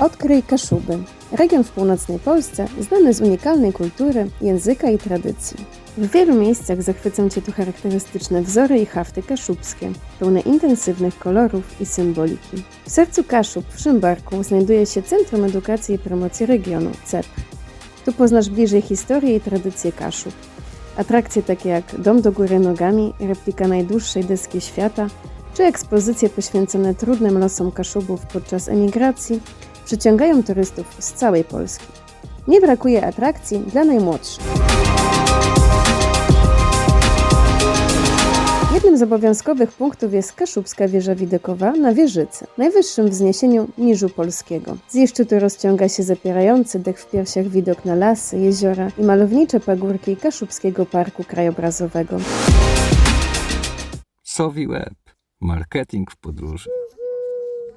Odkryj Kaszuby. Region w północnej Polsce znany z unikalnej kultury, języka i tradycji. W wielu miejscach zachwycą Cię tu charakterystyczne wzory i hafty kaszubskie, pełne intensywnych kolorów i symboliki. W sercu Kaszub, w Szymbarku, znajduje się Centrum Edukacji i Promocji Regionu, CEP. Tu poznasz bliżej historię i tradycje Kaszub. Atrakcje takie jak Dom do góry nogami, replika najdłuższej deski świata, czy ekspozycje poświęcone trudnym losom Kaszubów podczas emigracji przyciągają turystów z całej Polski. Nie brakuje atrakcji dla najmłodszych. Jednym z obowiązkowych punktów jest Kaszubska Wieża Widokowa na Wieżycy, najwyższym wzniesieniu Niżu Polskiego. Z jej rozciąga się zapierający dech w piersiach widok na lasy, jeziora i malownicze pagórki Kaszubskiego Parku Krajobrazowego. Sowi Web. Marketing w podróży.